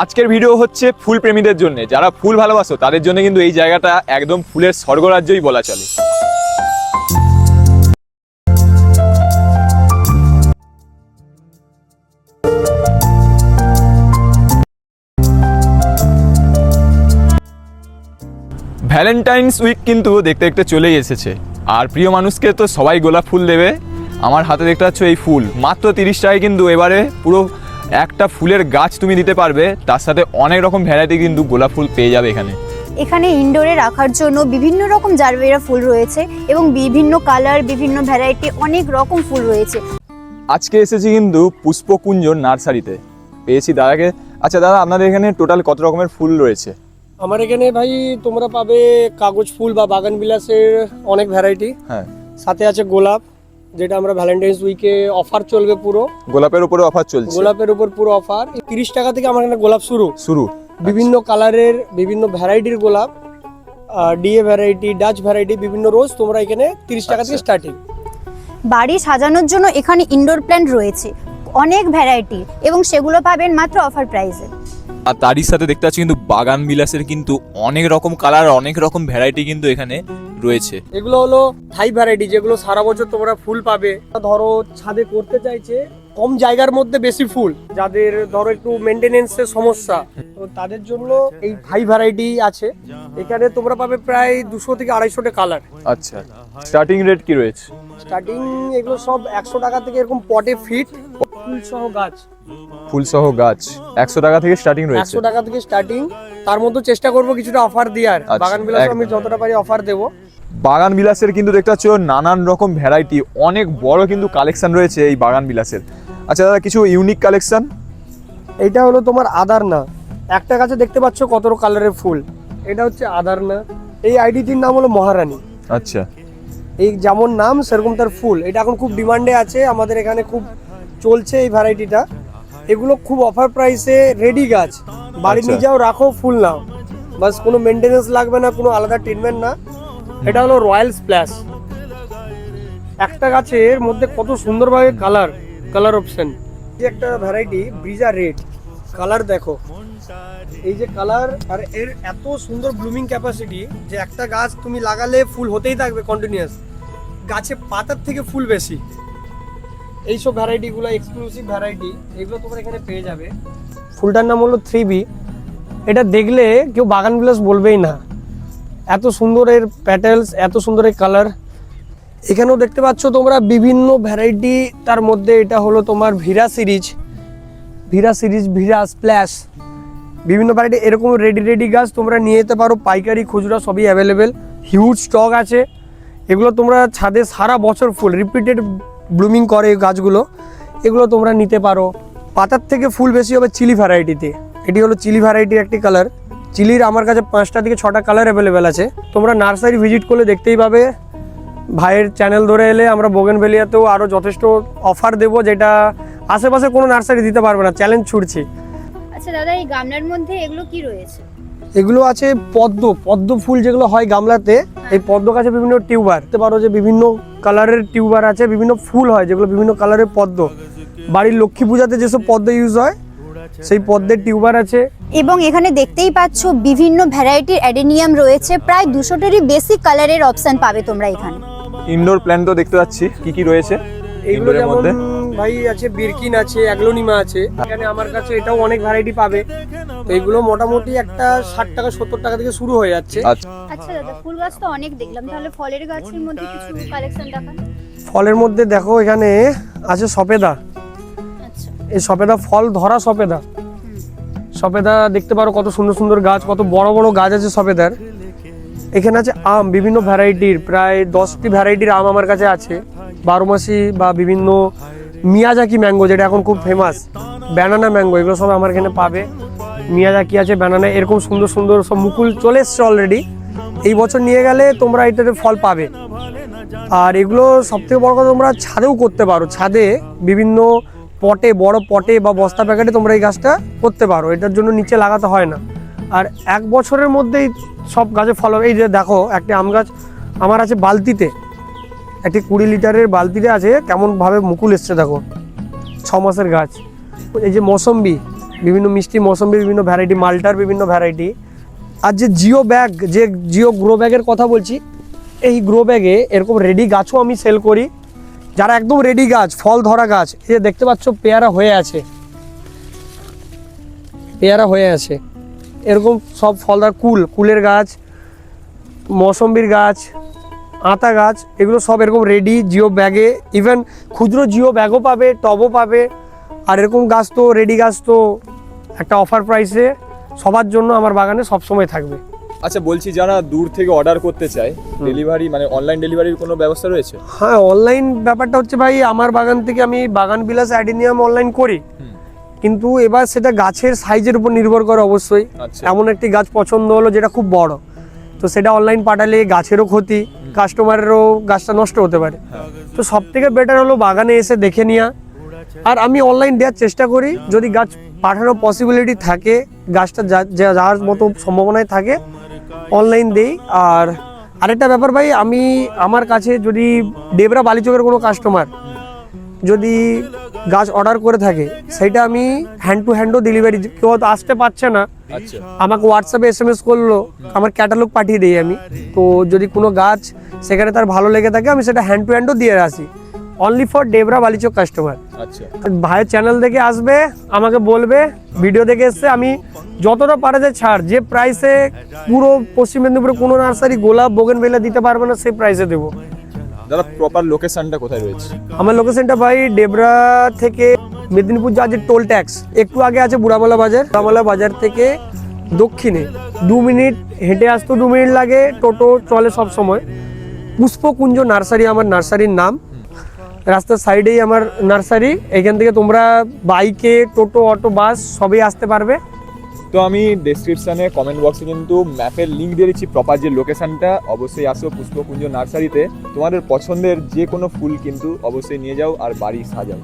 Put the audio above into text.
আজকের ভিডিও হচ্ছে ফুল প্রেমীদের জন্য। যারা ফুল ভালোবাসো, তাদের জন্য কিন্তু এই জায়গাটা একদম ফুলের স্বর্গরাজ্যই বলা চলে। ভ্যালেন্টাইন্স উইক কিন্তু দেখতে দেখতে চলেই এসেছে। আর প্রিয় মানুষকে তো সবাই গোলাপ ফুল দেবে। আমার হাতে দেখতে পাচ্ছ এই ফুল। মাত্র তিরিশ টাকায় কিন্তু এবারে পুরো একটা ফুলের গাছ তুমি দিতে পারবে তার সাথে অনেক রকম ভ্যারাইটি কিন্তু গোলাপ ফুল পেয়ে যাবে এখানে। এখানে ইনডোরে রাখার জন্য বিভিন্ন রকম জারবেরা ফুল রয়েছে এবং বিভিন্ন কালার বিভিন্ন ভ্যারাইটি অনেক রকম ফুল রয়েছে। আজকে এসেছি কিন্তু পুষ্পকুঞ্জ নার্সারিতে। পেয়েছি দাদাকে। আচ্ছা দাদা আপনাদের এখানে টোটাল কত রকমের ফুল রয়েছে? আমার এখানে ভাই তোমরা পাবে কাগজ ফুল বা বাগান বিলাসের অনেক ভ্যারাইটি হ্যাঁ। সাথে আছে গোলাপ যেটা আমরা ভ্যালেন্টাইন্স উইকে অফার চলবে পুরো। গোলাপের উপরে অফার চলছে। গোলাপের উপর পুরো অফার তিরিশ টাকা থেকে আমার এখানে গোলাপ শুরু। শুরু। বিভিন্ন কালারের বিভিন্ন ভ্যারাইটির গোলাপ ডিএ ভ্যারাইটি ডাচ ভ্যারাইটি বিভিন্ন রোজ তোমরা এখানে তিরিশ টাকা থেকে আচ্ছা। স্টার্টিং বাড়ি সাজানোর জন্য এখানে ইনডোর প্ল্যান্ট রয়েছে। অনেক ভ্যারাইটি এবং সেগুলো পাবেন মাত্র অফার প্রাইসে আর তারই সাথে দেখতে পাচ্ছি কিন্তু বাগান বিলাসের কিন্তু অনেক রকম কালার অনেক রকম ভ্যারাইটি কিন্তু এখানে। রয়েছে। এগুলো হলো থাই ভ্যারাইটি যেগুলো সারা বছর তোমরা ফুল পাবে। ধরো ছাদে করতে চাইছে কম জায়গার মধ্যে বেশি ফুল যাদের ধরো একটু মেনটেনেন্সের সমস্যা। তো তাদের জন্য এই থাই ভ্যারাইটি আছে। এখানে তোমরা পাবে প্রায় দুশো থেকে আড়াইশোটা কালার আচ্ছা স্টার্টিং রেট কি রয়েছে? স্টার্টিং এগুলো সব একশো টাকা থেকে এরকম পটে ফিট ফুল সহ গাছ। ফুল সহ গাছ। একশো টাকা থেকে স্টার্টিং রয়েছে। একশো টাকা থেকে স্টার্টিং তার মধ্যে চেষ্টা করব কিছুটা অফার দেওয়ার। আচ্ছা, বাগান বিলাস আমি যতটা পারি অফার দেবো। বাগান বিলাসের কিন্তু দেখতে পাচ্ছ নানান রকম ভ্যারাইটি অনেক বড় কিন্তু কালেকশন রয়েছে এই বাগান বিলাসের। আচ্ছা দাদা কিছু ইউনিক কালেকশন এটা হলো তোমার আদার না একটা গাছে দেখতে পাচ্ছ কত কালারের ফুল। এটা হচ্ছে আদার না এই আইডিটির নাম হলো মহারানী। আচ্ছা। এই যেমন নাম সেরকম তার ফুল। এটা এখন খুব ডিমান্ডে আছে। আমাদের এখানে খুব চলছে এই ভ্যারাইটিটা এগুলো খুব অফার প্রাইসে রেডি গাছ। বাড়ি আচ্ছা। নিয়ে যাও রাখো ফুল নাও। বাস কোনো মেনটেনেন্স লাগবে না কোনো আলাদা ট্রিটমেন্ট না। এটা হলো রয়্যাল স্প্ল্যাশ একটা গাছের মধ্যে কত সুন্দরভাবে কালার কালার অপশন যে একটা ভ্যারাইটি ব্রিজা রেড কালার দেখো। এই যে কালার আর এর এত সুন্দর ব্লুমিং ক্যাপাসিটি যে একটা গাছ তুমি লাগালে ফুল হতেই থাকবে কন্টিনিউয়াস গাছে পাতার থেকে ফুল বেশি। এইসব ভ্যারাইটিগুলো এক্সক্লুসিভ ভ্যারাইটি এগুলো তোমার এখানে পেয়ে যাবে। ফুলটার নাম হলো থ্রি বি এটা দেখলে কেউ বাগান বিলাস বলবেই না। এত সুন্দর এর প্যাটেলস এত সুন্দর এর কালার এখানেও দেখতে পাচ্ছ তোমরা বিভিন্ন ভ্যারাইটি তার মধ্যে এটা হলো তোমার ভিরা সিরিজ ভিরা সিরিজ ভিরা স্প্ল্যাশ বিভিন্ন ভ্যারাইটি এরকম রেডি রেডি গাছ তোমরা নিয়ে যেতে পারো। পাইকারি, খুচরা সবই অ্যাভেলেবেল হিউজ স্টক আছে। এগুলো তোমরা ছাদে সারা বছর ফুল রিপিটেড ব্লুমিং করে গাছগুলো, এগুলো তোমরা নিতে পারো। পাতার থেকে ফুল বেশি হবে চিলি ভ্যারাইটিতে। এটি হলো চিলি ভ্যারাইটির একটি কালার। চিলির আমার কাছে পাঁচটা থেকে ছটা কালার অ্যাভেলেবেল আছে। তোমরা নার্সারি ভিজিট করলে দেখতেই পাবে। ভাইয়ের চ্যানেল ধরে এলে আমরা বোগেনভেলিয়াতেও আরও যথেষ্ট অফার দেবো, যেটা আশেপাশে কোনো নার্সারি দিতে পারবে না। চ্যালেঞ্জ ছুটছি আচ্ছা দাদা, এই গামলার মধ্যে এগুলো কি রয়েছে? এগুলো আছে পদ্ম পদ্ম ফুল যেগুলো হয় গামলাতে এই পদ্ম গাছে বিভিন্ন টিউবার দেখতে পারো যে বিভিন্ন কালারের টিউবার আছে বিভিন্ন ফুল হয় যেগুলো বিভিন্ন কালারের পদ্ম। বাড়ির লক্ষ্মী পূজাতে যেসব পদ্ম ইউজ হয় সেই পদ্মের টিউবার আছে। এবং এখানে দেখতেই পাচ্ছ বিভিন্ন ভ্যারাইটির অ্যাডেনিয়াম রয়েছে প্রায় দুশোটারই বেশি কালারের অপশন পাবে তোমরা এখানে। ইনডোর প্ল্যান্ট তো দেখতে পাচ্ছি কি কি রয়েছে এইগুলো ইনডোরের যেমন মধ্যে? ভাই আছে বিরকিন আছে অ্যাগ্লোনিমা আছে। এখানে আমার কাছে এটাও অনেক ভ্যারাইটি পাবে। তো এগুলো মোটামুটি একটা ষাট টাকা সত্তর টাকা থেকে শুরু হয়ে যাচ্ছে। আচ্ছা। আচ্ছা দাদা ফুল গাছ তো অনেক দেখলাম। তাহলে ফলের গাছের মধ্যে কিছু কালেকশন দেখান। ফলের মধ্যে দেখো এখানে আছে সপেদা। আচ্ছা। এই সপেদা ফল ধরা সপেদা। সপেদা দেখতে পারো কত সুন্দর সুন্দর গাছ কত বড় বড় গাছ আছে সপেদার। এখানে আছে আম বিভিন্ন ভ্যারাইটির প্রায় দশটি ভ্যারাইটির আম আমার কাছে আছে। বারো মাসি বা বিভিন্ন মিয়াজাকি ম্যাঙ্গো যেটা এখন খুব ফেমাস ব্যানানা ম্যাঙ্গো এগুলো সব আমার এখানে পাবে। মিয়াজাকি আছে ব্যানানা এরকম সুন্দর সুন্দর সব মুকুল চলে এসছে অলরেডি এই বছর নিয়ে গেলে তোমরা এটাতে ফল পাবে। আর এগুলো সবথেকে বড় কথা, তোমরা ছাদেও করতে পারো। ছাদে বিভিন্ন পটে, বড় পটে বা বস্তা প্যাকেটে তোমরা এই গাছটা করতে পারো। এটার জন্য নিচে লাগাতে হয় না। আর এক বছরের মধ্যেই সব গাছে ফল হবে। এই যে দেখো, একটি আম গাছ আমার আছে বালতিতে। একটি কুড়ি লিটারের বালতিতে আছে, কেমনভাবে মুকুল এসছে দেখো। ছ মাসের গাছ। এই যে মৌসম্বি বিভিন্ন মিষ্টি মৌসম্বির বিভিন্ন ভ্যারাইটি মালটার বিভিন্ন ভ্যারাইটি আর যে জিও ব্যাগ, যে জিও গ্রো ব্যাগের কথা বলছি, এই গ্রো ব্যাগে এরকম রেডি গাছও আমি সেল করি। যারা একদম রেডি গাছ, ফল ধরা গাছ, এই যে দেখতে পাচ্ছ পেয়ারা হয়ে আছে। পেয়ারা হয়ে আছে। এরকম সব ফল ফলদার কুল, কুলের গাছ মৌসম্বির গাছ, আতা গাছ, এগুলো সব এরকম রেডি জিও ব্যাগে। ইভেন ক্ষুদ্র জিও ব্যাগও পাবে, টবও পাবে। আর এরকম গাছ তো রেডি গাছ তো একটা অফার প্রাইসে সবার জন্য আমার বাগানে সবসময় থাকবে। আচ্ছা বলছি যারা দূর থেকে অর্ডার করতে চায় ডেলিভারি মানে অনলাইন ডেলিভারির কোনো ব্যবস্থা রয়েছে? হ্যাঁ অনলাইন ব্যাপারটা হচ্ছে ভাই আমার বাগান থেকে আমি বাগান বিলাস অ্যাডিনিয়াম অনলাইন করি। কিন্তু এবার সেটা গাছের সাইজের উপর নির্ভর করে অবশ্যই। আচ্ছা। এমন একটি গাছ পছন্দ হলো যেটা খুব বড়। তো সেটা অনলাইন পাঠালে গাছেরও ক্ষতি কাস্টমারেরও গাছটা নষ্ট হতে পারে। হ্যাঁ। তো সব থেকে বেটার হলো বাগানে এসে দেখে নেওয়া আর আমি অনলাইন দেওয়ার চেষ্টা করি যদি গাছ পাঠানোর পসিবিলিটি থাকে গাছটা যা- যা- যাওয়ার মতো সম্ভাবনায় থাকে। অনলাইন দেই। আর আরেকটা ব্যাপার ভাই আমি আমার কাছে যদি ডেবরা বালিচকের কোনো কাস্টমার যদি গাছ অর্ডার করে থাকে সেটা আমি হ্যান্ড টু হ্যান্ডও ডেলিভারি কেউ হয়তো আসতে পারছে না। আচ্ছা। আমাকে হোয়াটসঅ্যাপে এস এম এস করল আমার ক্যাটালগ পাঠিয়ে দিই আমি। তো যদি কোনো গাছ সেখানে তার ভালো লেগে থাকে আমি সেটা হ্যান্ড টু হ্যান্ডও দিয়ে আসি। Only for Debra Balichak customer আচ্ছা। ভাইয়ের চ্যানেল দেখে আসবে আমাকে বলবে ভিডিও দেখে এসছে আমি যতটা পারে যে ছাড়। যে প্রাইসে পুরো পশ্চিম মেদিনীপুরে কোনো নার্সারি গোলাপ বোগেনভেলা দিতে পারবে না সেই প্রাইসে দেবো। দাদা প্রপার লোকেশনটা কোথায় রয়েছে? আমার লোকেশনটা ভাই ডেবরা থেকে মেদিনীপুর যা যে টোল ট্যাক্স একটু আগে আছে বুড়ামালা বাজার। বুড়ামালা বাজার থেকে দক্ষিণে দু মিনিট হেঁটে আসতে দু মিনিট লাগে টোটো চলে সব সময়। পুষ্পকুঞ্জ নার্সারি আমার নার্সারির নাম। রাস্তার সাইডেই আমার নার্সারি। এখান থেকে তোমরা বাইকে, টোটো, অটো, বাস সবই আসতে পারবে। তো আমি ডেসক্রিপশানে কমেন্ট বক্সে কিন্তু ম্যাপের লিঙ্ক দিয়ে দিচ্ছি প্রপার যে লোকেশানটা অবশ্যই আসো পুষ্পকুঞ্জ নার্সারিতে। তোমাদের পছন্দের যে কোনো ফুল কিন্তু অবশ্যই নিয়ে যাও আর বাড়ি সাজাও।